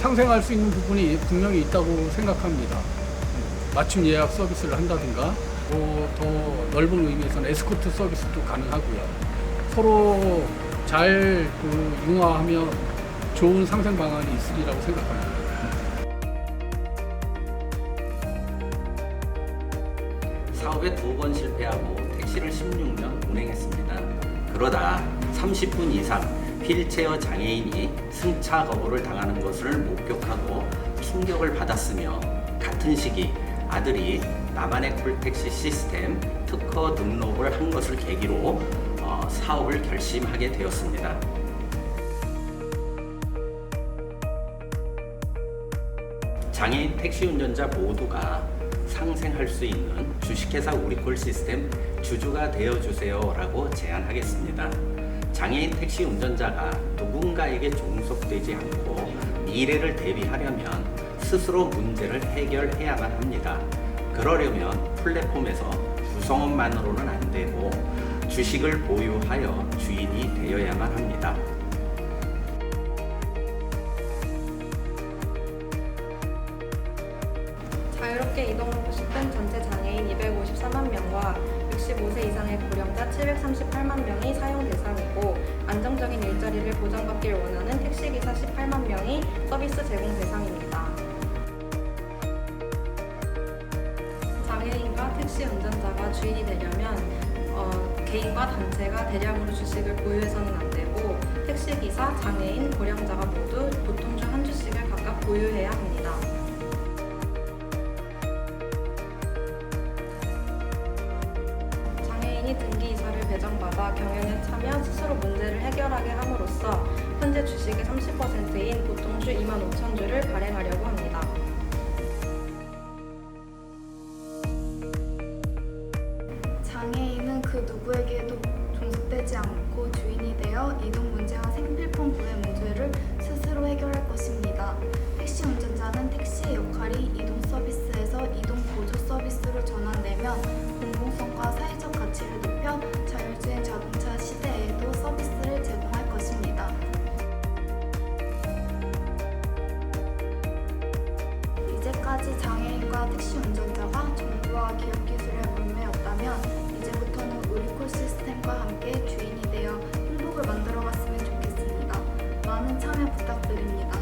상생할 수 있는 부분이 분명히 있다고 생각합니다. 맞춤 예약 서비스를 한다든가 뭐더 넓은 의미에서는 에스코트 서비스도 가능하고요. 서로 잘 그 융화하면 좋은 상생 방안이 있으리라고 생각합니다. 사업에 두 번 실패하고 택시를 16년 운행했습니다. 그러다 30분 이상 휠체어 장애인이 승차 거부를 당하는 것을 목격하고 충격을 받았으며 같은 시기 아들이 나만의 콜택시 시스템 특허 등록을 한 것을 계기로 어, 사업을 결심하게 되었습니다. 장애인 택시 운전자 모두가 상생할 수 있는 주식회사 우리콜 시스템 주주가 되어주세요라고 제안하겠습니다. 장애인 택시 운전자가 누군가에게 종속되지 않고 미래를 대비하려면 스스로 문제를 해결해야만 합니다. 그러려면 플랫폼에서 구성원만으로는 안 되고 주식을 보유하여 주인이 되어야만 합니다. 자유롭게 이동하고 싶은 전체 장애인 253만 명과 65세 이상의 고령자 738만 명이 사용 대상이고 안정적인 일자리를 보장받길 원하는 택시기사 18만 명이 서비스 제공 대상입니다. 장애인과 택시 운전자가 주인이 되려면 어, 개인과 단체가 대량으로 주식을 보유해서는 안 되고 택시기사, 장애인, 고령자가 모두 보통 중 한 주씩을 각각 보유해야 합니다. 장애인이 등기 이사를 배정받아 경영에 참여 스스로 문제를 해결하게 함으로써 현재 주식의 30%인 보통주 2만 5천 주를 발행하려고 합니다. 장애인은 그 누구에게도 종속되지 않고 주인이 되어 이동 문제 택시 운전자가 정부와 기업 기술에 얽매였다면 이제부터는 우리 콜 시스템과 함께 주인이 되어 행복을 만들어 갔으면 좋겠습니다. 많은 참여 부탁드립니다.